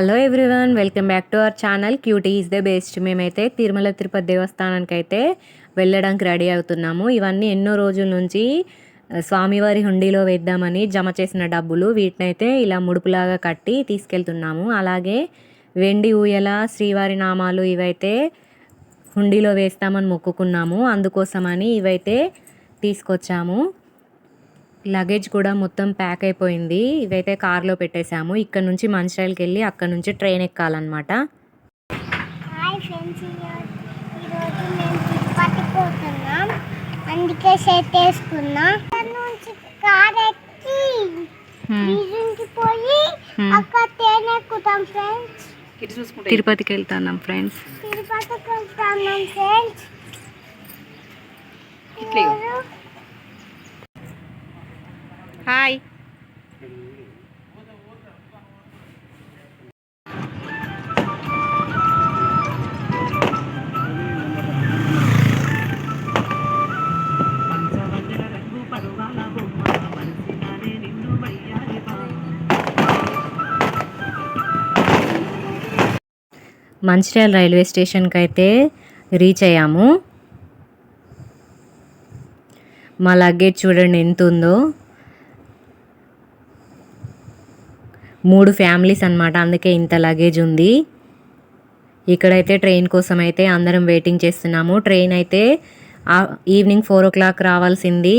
Hello everyone welcome back to our channel QT is the best మేమైతే తిరుమల తిరుపతి దేవస్థానానికి అయితే వెళ్ళడానికి రెడీ అవుతున్నాము. ఇవన్నీ ఎన్నో రోజుల నుంచి స్వామివారి హుండీలో వేద్దామని జమ చేసిన డబ్బులు వీటినైతే ఇలా ముడుపులాగా కట్టి తీసుకెళ్తున్నాము. అలాగే వెండి ఊయల శ్రీవారి నామాలు ఇవైతే హుండీలో వేస్తామని మొక్కుకున్నాము. అందుకోసమని ఇవైతే తీసుకొచ్చాము. లగేజ్ కూడా మొత్తం ప్యాక్ అయిపోయింది. ఇవైతే కార్లో పెట్టేశాము. ఇక్కడ నుంచి మంచిర్యాలకి వెళ్ళి అక్కడ నుంచి ట్రైన్ ఎక్కాలన్నమాట. హాయ్ ఫ్రెండ్స్ ఈరోజు మేము తిరుపతి పోతున్నాం. అందుకే సెట్ వేసుకున్నాం. అక్కడ నుంచి కార్ ఎక్కి బీజుంకి పోయి అక్కడ ట్రైన్ ఎక్కుతాం ఫ్రెండ్స్. తిరుపతికి వెళ్తున్నాం ఫ్రెండ్స్. తిరుపతికి వెళ్తున్నాం ఫ్రెండ్స్. హాయ్. మంచిర్యాల రైల్వే స్టేషన్కి అయితే రీచ్ అయ్యాము. మా లగేజ్ చూడండి ఎంత ఉందో మూడు ఫ్యామిలీస్ అనమాట అందుకే ఇంత లగేజ్ ఉంది. ఇక్కడైతే ట్రైన్ కోసం అయితే అందరం వెయిటింగ్ చేస్తున్నాము. ట్రైన్ అయితే ఈవినింగ్ ఫోర్ ఓ క్లాక్ రావాల్సింది.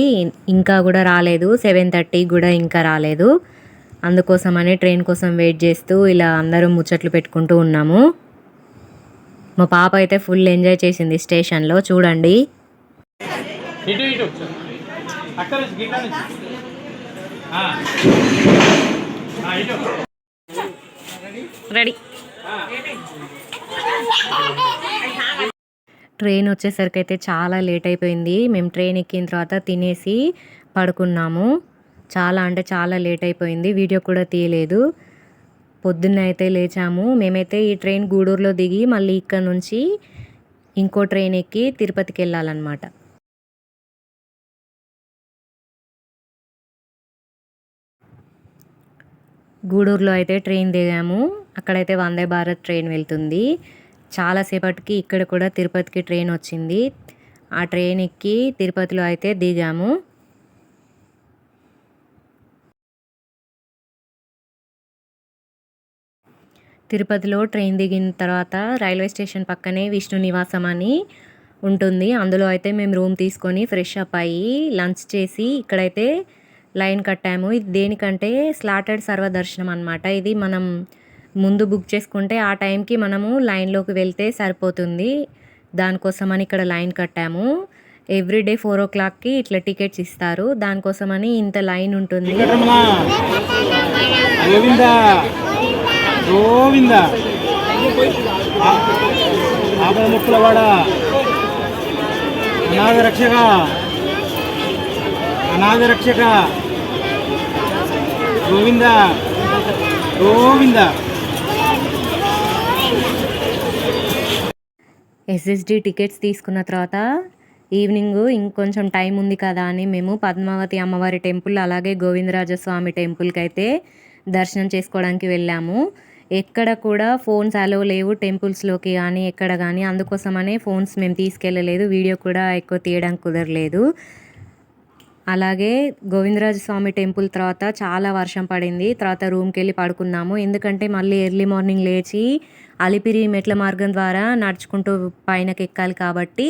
ఇంకా కూడా రాలేదు. సెవెన్ థర్టీ కూడా ఇంకా రాలేదు. అందుకోసమని ట్రైన్ కోసం వెయిట్ చేస్తూ ఇలా అందరం ముచ్చట్లు పెట్టుకుంటూ ఉన్నాము. మా పాప అయితే ఫుల్ ఎంజాయ్ చేసింది స్టేషన్లో చూడండి. ఇటు ఇటు. అక్కడ నుంచి రెడీ. ట్రైన్ వచ్చేసరికి అయితే చాలా లేట్ అయిపోయింది. మేము ట్రైన్ ఎక్కిన తర్వాత తినేసి పడుకున్నాము. చాలా అంటే చాలా లేట్ అయిపోయింది. వీడియో కూడా తీయలేదు. పొద్దున్న అయితే లేచాము. మేమైతే ఈ ట్రైన్ గూడూరులో దిగి మళ్ళీ ఇక్కడ నుంచి ఇంకో ట్రైన్ ఎక్కి తిరుపతికి వెళ్ళాలన్నమాట. గూడూరులో అయితే ట్రైన్ దిగాము. అక్కడైతే వందే భారత్ ట్రైన్ వెళ్తుంది. చాలాసేపటికి ఇక్కడ కూడా తిరుపతికి ట్రైన్ వచ్చింది. ఆ ట్రైన్ ఎక్కి తిరుపతిలో అయితే దిగాము. తిరుపతిలో ట్రైన్ దిగిన తర్వాత రైల్వే స్టేషన్ పక్కనే విష్ణు నివాసం అని ఉంటుంది. అందులో అయితే మేము రూమ్ తీసుకొని ఫ్రెష్ అప్ అయ్యి లంచ్ చేసి ఇక్కడైతే లైన్ కట్టాము. ఇది దేనికంటే స్లాటెడ్ సర్వదర్శనం అనమాట ఇది మనం ముందు బుక్ చేసుకుంటే ఆ టైంకి మనము లైన్లోకి వెళ్తే సరిపోతుంది. దానికోసమని ఇక్కడ లైన్ కట్టాము. ఎవ్రీడే ఫోర్ ఓ క్లాక్కి ఇట్లా టికెట్స్ ఇస్తారు. దానికోసమని ఇంత లైన్ ఉంటుంది. అనాథ రక్షక! అనాథ రక్షక! గోవింద. గోవింద. ఎస్ఎస్డి టికెట్స్ తీసుకున్న తర్వాత ఈవినింగ్ ఇంకొంచెం టైం ఉంది కదా అని మేము పద్మావతి అమ్మవారి టెంపుల్ అలాగే గోవిందరాజస్వామి టెంపుల్కి అయితే దర్శనం చేసుకోవడానికి వెళ్ళాము. ఎక్కడ కూడా ఫోన్స్ అలో లేవు టెంపుల్స్లోకి కానీ ఎక్కడ కానీ. అందుకోసమనే ఫోన్స్ మేము తీసుకెళ్ళలేదు. వీడియో కూడా ఎక్కువ తీయడానికి కుదరలేదు. అలాగే గోవిందరాజ స్వామి టెంపుల్ తర్వాత చాలా వర్షం పడింది. తర్వాత రూమ్కి వెళ్ళి పడుకున్నాము. ఎందుకంటే మళ్ళీ ఎర్లీ మార్నింగ్ లేచి అలిపిరి మెట్ల మార్గం ద్వారా నడుచుకుంటూ పైనకి ఎక్కాలి కాబట్టి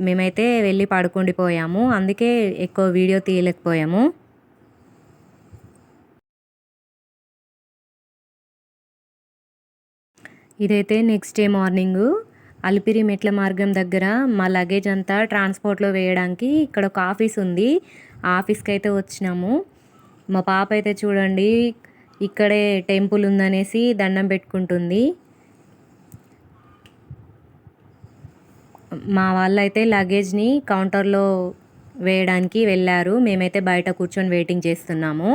మేమైతే వెళ్ళి పడుకుండిపోయాము. అందుకే ఎక్కువ వీడియో తీయలేకపోయాము. ఇదైతే నెక్స్ట్ డే మార్నింగు. అలిపిరి మెట్ల మార్గం దగ్గర మా లగేజ్ అంతా ట్రాన్స్పోర్ట్లో వేయడానికి ఇక్కడ ఒక ఆఫీస్ ఉంది. ఆఫీస్కి అయితే వచ్చినాము. మా పాప అయితే చూడండి ఇక్కడే టెంపుల్ ఉందనేసి దండం పెట్టుకుంటుంది. మా వాళ్ళు అయితే లగేజ్ని కౌంటర్లో వేయడానికి వెళ్ళారు. మేమైతే బయట కూర్చొని వెయిటింగ్ చేస్తున్నాము.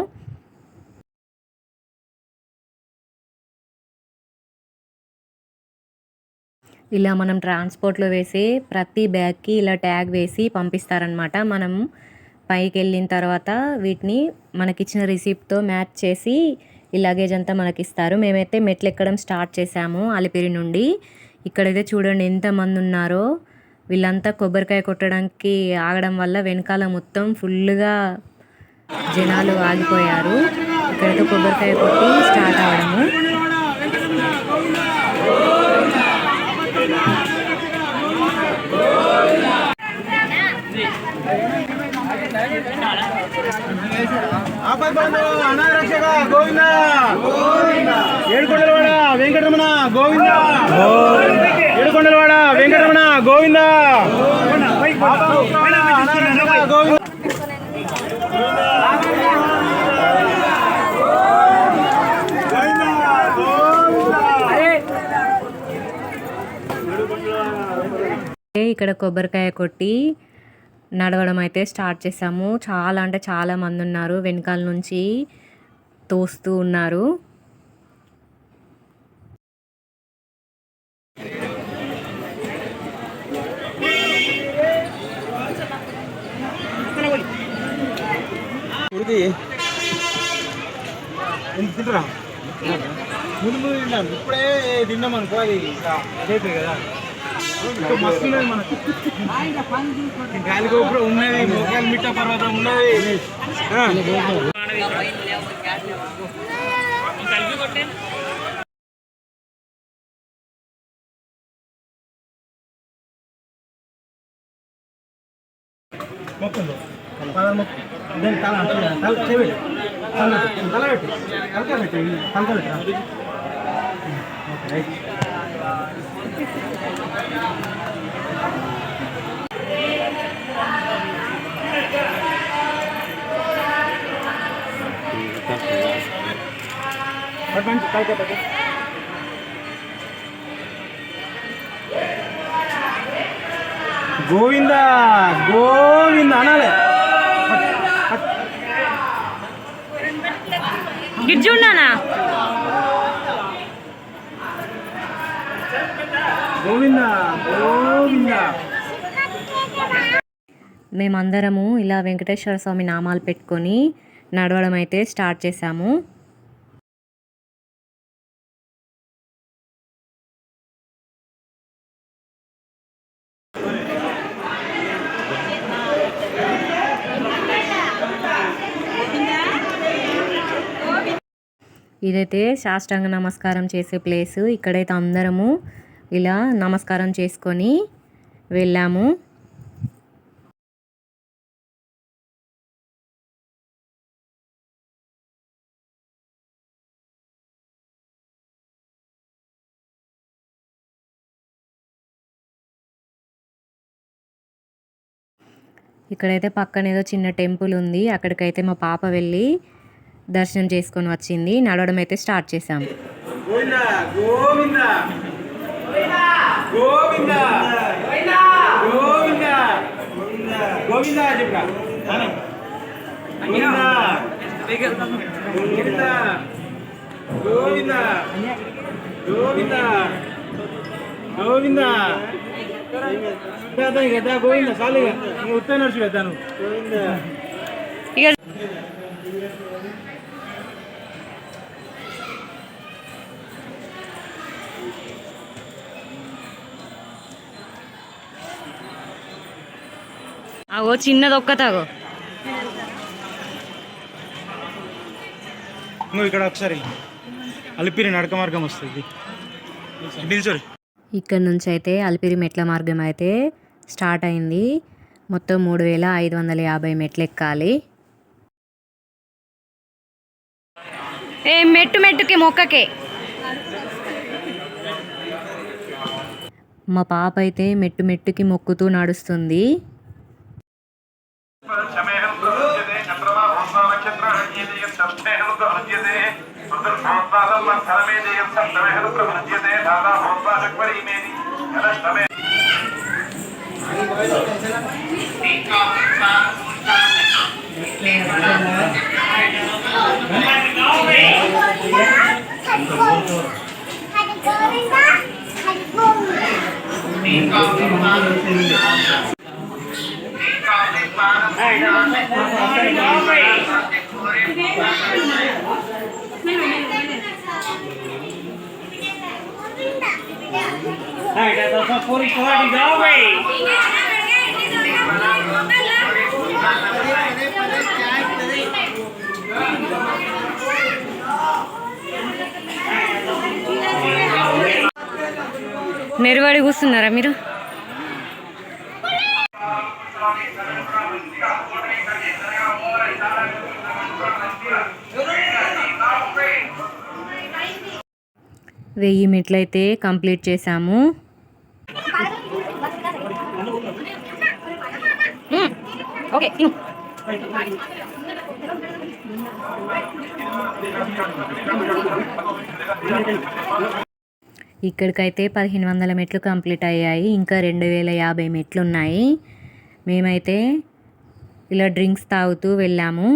ఇలా మనం ట్రాన్స్పోర్ట్లో వేసే ప్రతి బ్యాగ్కి ఇలా ట్యాగ్ వేసి పంపిస్తారనమాట మనం పైకి వెళ్ళిన తర్వాత వీటిని మనకిచ్చిన రిసిప్ట్తో మ్యాచ్ చేసి ఈ లగేజ్ అంతా మనకి ఇస్తారు మేమైతే మెట్లు ఎక్కడం స్టార్ట్ చేసాము అలిపిరి నుండి. ఇక్కడైతే చూడండి ఎంతమంది ఉన్నారో వీళ్ళంతా కొబ్బరికాయ కొట్టడానికి ఆగడం వల్ల వెనకాల మొత్తం ఫుల్గా జనాలు ఆగిపోయారు. ఇక్కడైతే కొబ్బరికాయ కొట్టి స్టార్ట్ అవడము ఆపద్బంధు అనాథ రక్షక గోవింద ఏడుకొండలవాడ వెంకటరమణ గోవింద ఏడుకొండలవాడ వెంకటరమణ గోవింద. గోవింద ఇక్కడ కొబ్బరికాయ కొట్టి నడవడం అయితే స్టార్ట్ చేసాము చాలా అంటే చాలా మంది ఉన్నారు. వెనకాల నుంచి తోస్తూ ఉన్నారు. ఉడికి తింటురా ముందు ముందు తింటాను ఇప్పుడే తిన్నాం అనుకో అది ఇంకా కదా. మనకు. గాలి గోపురం ఉన్నది మోకాలు మిట్ట పర్వతం ఉన్నది. మొక్కుందో పదహారు మొక్కు. దాని తల తల చెవిటి తల పెట్టు. తల ఓకే రైట్ గోవింద గోవింద అనాలే. గిడ్జున్నానా గోవింద గోవింద. మేమందరము ఇలా వెంకటేశ్వర స్వామి నామాలు పెట్టుకొని నడవడం అయితే స్టార్ట్ చేసాము ఇదైతే సాష్టాంగ నమస్కారం చేసే ప్లేస్. ఇక్కడైతే అందరము ఇలా నమస్కారం చేసుకొని వెళ్ళాము. ఇక్కడైతే పక్కన ఏదో చిన్న టెంపుల్ ఉంది. అక్కడికైతే మా పాప వెళ్ళి దర్శనం చేసుకొని వచ్చింది. నడవడం అయితే స్టార్ట్ చేసాము గోవింద గోవింద గోవింద గోవింద గోవింద. చెప్పరా? గోవింద గోవింద గోవింద గోవింద గోవింద. కదా కదా గోవింద చాలు ఇక నువ్వు ఉత్త నడుచు కదా నువ్వు. అగో చిన్నది ఒక్కతాగో నువ్వు ఇక్కడ ఒకసారి అలిపిరి నడక మార్గం వస్తుంది. నిల్చోరి. ఇక్కడ నుంచి అయితే అలిపిరి మెట్ల మార్గం అయితే స్టార్ట్ అయింది. మొత్తం మూడు వేల ఐదు వందల యాభై మెట్లు ఎక్కాలి. ఏ మెట్టు మెట్టుకి మొక్కకే. మా పాప అయితే మెట్టు మెట్టుకి మొక్కుతూ నడుస్తుంది. హరి గోవింద హరి గోవింద ఆ నెరవడి కూస్తున్నారా మీరు? వెయ్యి మెట్లయితే కంప్లీట్ చేశాము. ఓకే ఇక్కడికైతే పదిహేను వందల మెట్లు కంప్లీట్ అయ్యాయి. ఇంకా రెండు వేల యాభై మెట్లు ఉన్నాయి. మేమైతే ఇలా డ్రింక్స్ తాగుతూ వెళ్ళాము.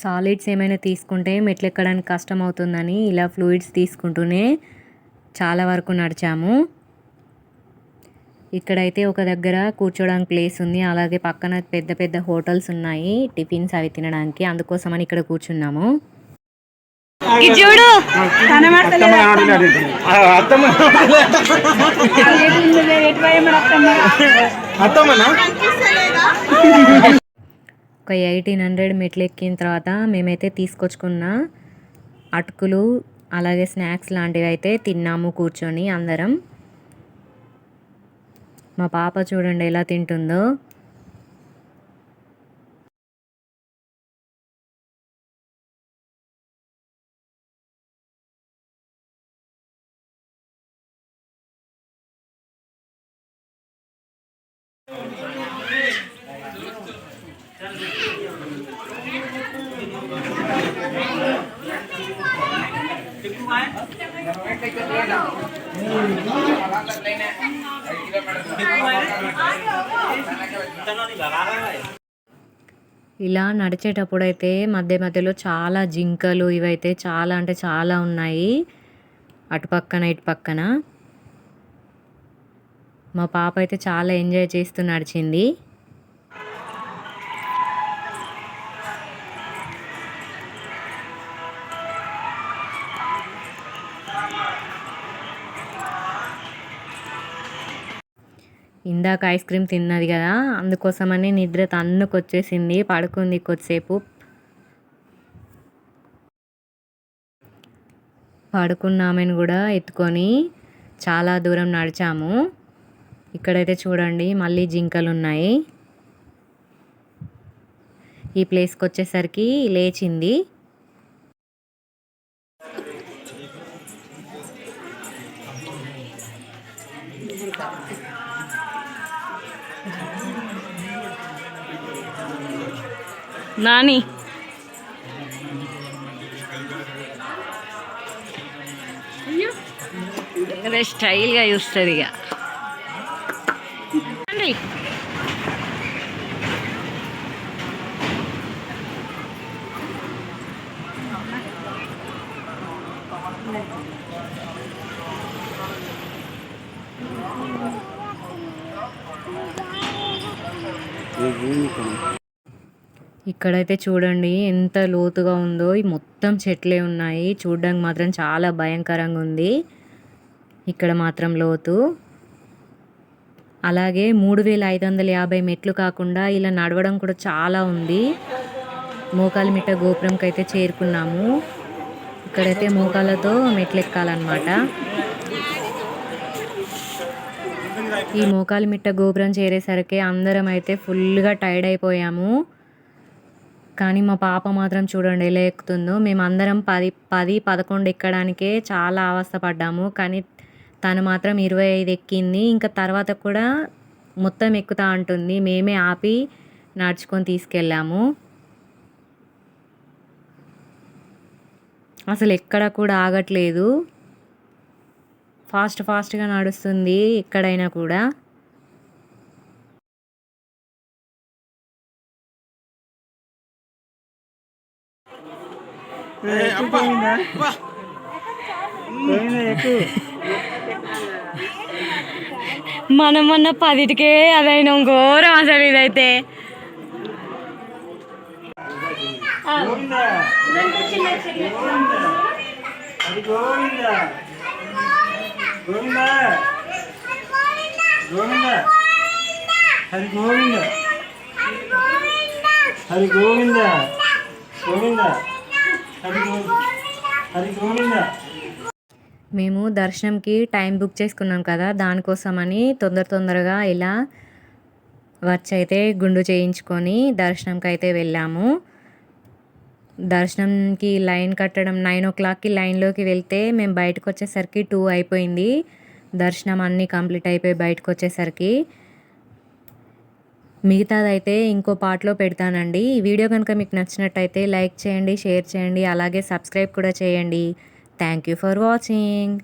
సాలిడ్స్ ఏమైనా తీసుకుంటే మెట్లు ఎక్కడానికి కష్టం అవుతుందని ఇలా ఫ్లూయిడ్స్ తీసుకుంటూనే చాలా వరకు నడిచాము. ఇక్కడైతే ఒక దగ్గర కూర్చోడానికి ప్లేస్ ఉంది. అలాగే పక్కన పెద్ద పెద్ద హోటల్స్ ఉన్నాయి టిఫిన్స్ అవి తినడానికి. అందుకోసమని ఇక్కడ కూర్చున్నాము. చూడు ఒక ఎయిటీన్ హండ్రెడ్ మెట్లు ఎక్కిన తర్వాత మేమైతే తీసుకొచ్చుకున్న అటుకులు అలాగే స్నాక్స్ లాంటివి అయితే తిన్నాము కూర్చొని అందరం. మా పాప చూడండి ఎలా తింటుందో. ఇలా నడిచేటప్పుడు అయితే మధ్య మధ్యలో చాలా జింకలు ఇవైతే చాలా అంటే చాలా ఉన్నాయి. అటు పక్కన ఇటు పక్కన. మా పాప అయితే చాలా ఎంజాయ్ చేస్తూ నడిచింది. ఇందాక ఐస్ క్రీమ్ తిన్నది కదా అందుకోసమని నిద్ర తన్నుకు వచ్చేసింది పడుకుంది కొద్దిసేపు. పడుకున్నామని కూడా ఎత్తుకొని చాలా దూరం నడిచాము. ఇక్కడైతే చూడండి మళ్ళీ జింకలు ఉన్నాయి ఈ ప్లేస్కి వచ్చేసరికి లేచింది. నాని అదే స్టైల్గా చూస్తుంది ఇక రండి. ఇక్కడైతే చూడండి ఎంత లోతుగా ఉందో. ఈ మొత్తం చెట్లే ఉన్నాయి. చూడడానికి మాత్రం చాలా భయంకరంగా ఉంది. ఇక్కడ మాత్రం లోతు. అలాగే మూడు వేల ఐదు వందల యాభై మెట్లు కాకుండా ఇలా నడవడం కూడా చాలా ఉంది. మోకాలి మిట్ట గోపురంకి అయితే చేరుకున్నాము. ఇక్కడైతే మోకాళ్ళతో మెట్లు ఎక్కాలన్నమాట ఈ మోకాలి మిట్ట గోపురం చేరేసరికి అందరం అయితే ఫుల్గా టైర్డ్ అయిపోయాము. కానీ మా పాప మాత్రం చూడండి ఎలా ఎక్కుతుందో మేమందరం పది పది పదకొండు ఎక్కడానికే చాలా అవస్థపడ్డాము. కానీ తను మాత్రం ఇరవై ఐదు ఎక్కింది. ఇంకా తర్వాత కూడా మొత్తం ఎక్కుతా అంటుంది. మేమే ఆపి నడుచుకొని తీసుకెళ్ళాము. అసలు ఎక్కడ కూడా ఆగట్లేదు. ఫాస్ట్ ఫాస్ట్గా నడుస్తుంది ఎక్కడైనా కూడా. మనం మొన్న పదిటికే అదైనా ఘోరం అసలు ఇదైతే హరి గోవింద. హరి గోవింద. గోవింద. మేము దర్శనంకి టైం బుక్ చేసుకున్నాం కదా దానికోసమని తొందర తొందరగా ఇలా వచ్చి అయితే గుండు చేయించుకొని దర్శనంకి అయితే వెళ్ళాము. దర్శనంకి లైన్ కట్టడం నైన్ ఓ క్లాక్కి లైన్లోకి వెళ్తే మేము బయటకు వచ్చేసరికి టూ అయిపోయింది. దర్శనం అన్నీ కంప్లీట్ అయిపోయి బయటకు వచ్చేసరికి మిగతాదైతే ఇంకో పార్ట్లో పెడతానండి. ఈ వీడియో కనుక మీకు నచ్చినట్టయితే లైక్ చేయండి షేర్ చేయండి అలాగే సబ్స్క్రైబ్ కూడా చేయండి. Thank you for watching.